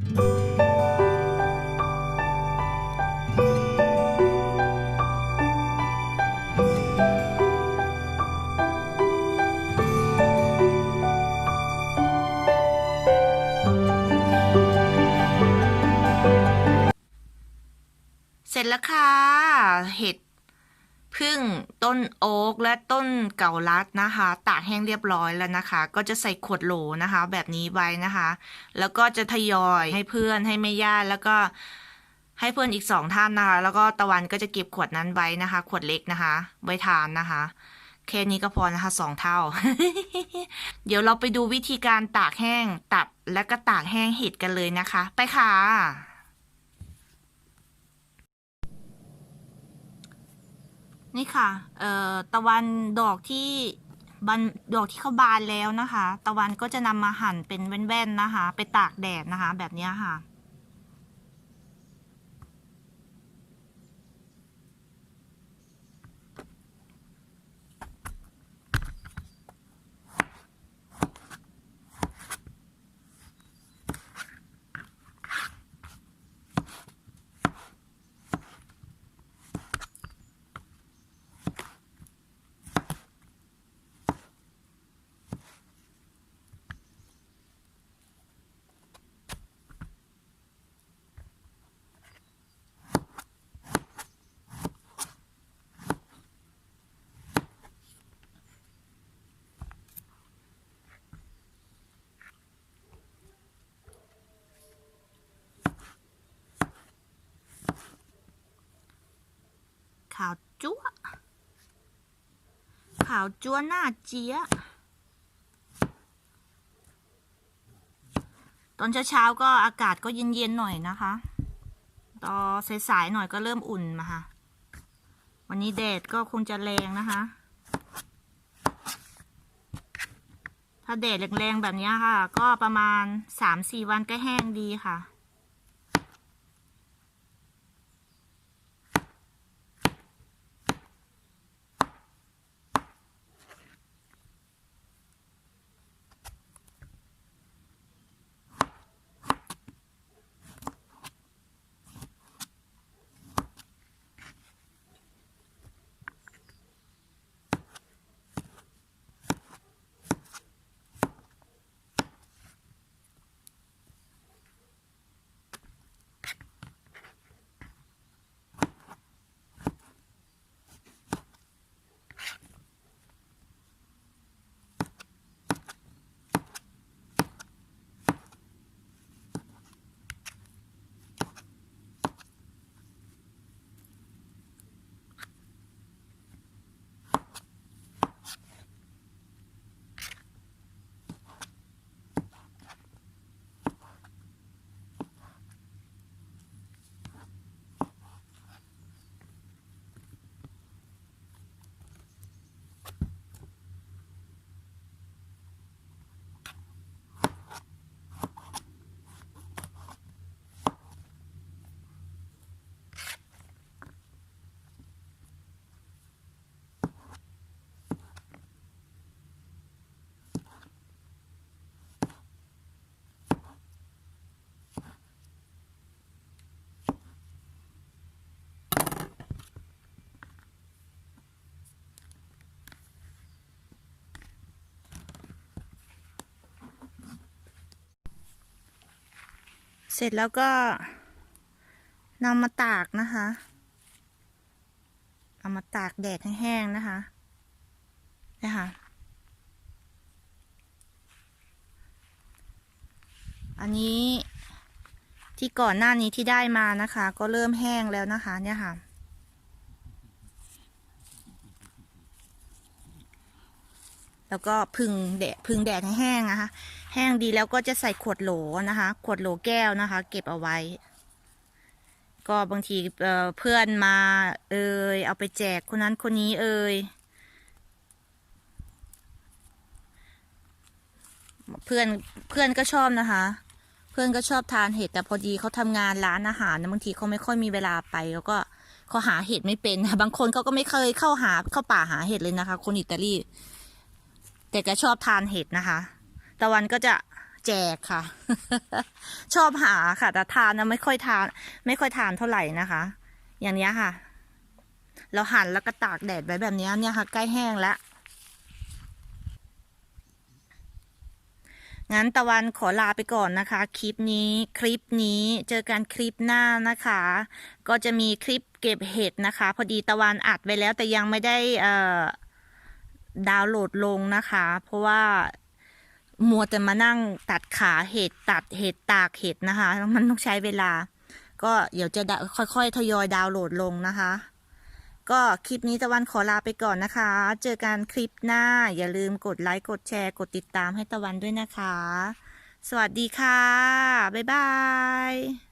เสร็จแล้วค่ะ เห็ด พึ่งต้นโอ๊กและต้นเก่าลัดนะคะ ตากแห้งเรียบร้อยแล้วนะคะ ก็จะใส่ขวดโหลนะคะ แบบนี้ไว้นะคะ แล้วก็จะทยอยให้เพื่อนให้แม่ย่าแล้วก็ให้เพื่อนอีกสองท่านนะคะ แล้วก็ตะวันก็จะเก็บขวดนั้นไว้นะคะ ขวดเล็กนะคะ ไว้ทานนะคะแค่นี้ก็พอนะคะสองเท่า เดี๋ยวเราไปดูวิธีการตากแห้งตัดและก็ตากแห้งเห็ดกันเลยนะคะ ไปค่ะ นี่ค่ะ เอ่อ ตะวันดอกที่บานดอกที่เขาบานแล้วนะคะ ตะวันก็จะนำมาหั่นเป็นแว่นๆนะคะ ไปตากแดดนะคะ แบบนี้ค่ะ ขาว จั๊วขาวจั๊วหน้าเจี๊ยะตอนเช้าๆก็อากาศก็เย็นๆหน่อยนะคะ ตอนสายๆหน่อยก็เริ่มอุ่นมาค่ะ วันนี้แดดก็คงจะแรงนะคะ ถ้าแดดแรงๆแบบนี้ค่ะ ก็ประมาณสามสี่วันก็แห้งดีค่ะ สร็จแล้วก็นำมาตากนะคะ เอามาตากแดดให้แห้งนะคะนะคะอันนี้ที่ก่อนหน้านี้ที่ได้มานะคะ ก็เริ่มแห้งแล้วนะคะ เนี่ยค่ะ แล้วก็พึ่งแดดพึ่งแดดให้แห้งนะคะ แห้งดีแล้วก็จะใส่ขวดโหลนะคะ ขวดโหลแก้วนะคะ เก็บเอาไว้ ก็บางทีเอ่อเพื่อนมาเอ่ยเอาไปแจกคนนั้นคนนี้เอ่ยเพื่อนเพื่อนก็ชอบนะคะ เพื่อนก็ชอบทานเห็ดแต่พอดีเขาทำงานร้านอาหารนะบางทีเขาไม่ค่อยมีเวลาไป แล้วก็เขาหาเห็ดไม่เป็นบางคนเขาก็ไม่เคยเข้าหาเข้าป่าหาเห็ดเลยนะคะ คนอิตาลี แต่แกชอบทานเห็ดนะคะ ตะวันก็จะแจกค่ะ ชอบหาค่ะ แต่ทานนะไม่ค่อยทาน ไม่ค่อยทานเท่าไหร่นะคะ อย่างนี้ค่ะ เราหั่นแล้วก็ตากแดดไว้แบบนี้เนี่ยค่ะ ใกล้แห้งแล้วงั้นตะวันขอลาไปก่อนนะคะ คลิปนี้คลิปนี้เจอกันคลิปหน้านะคะ ก็จะมีคลิปเก็บเห็ดนะคะ พอดีตะวันอัดไว้แล้วแต่ยังไม่ได้เอ่อ ดาวน์โหลดลงนะคะ เพราะว่ามัวแต่มานั่งตัดขาเห็ดตัดเห็ดตากเห็ดนะคะ มันต้องใช้เวลา ก็เดี๋ยวจะดะค่อยๆ ทยอยดาวน์โหลดลงนะคะ ก็คลิปนี้ตะวันขอลาไปก่อนนะคะ เจอกันคลิปหน้า อย่าลืมกดไลค์กดแชร์กดติดตามให้ตะวันด้วยนะคะ สวัสดีค่ะ บ๊ายบาย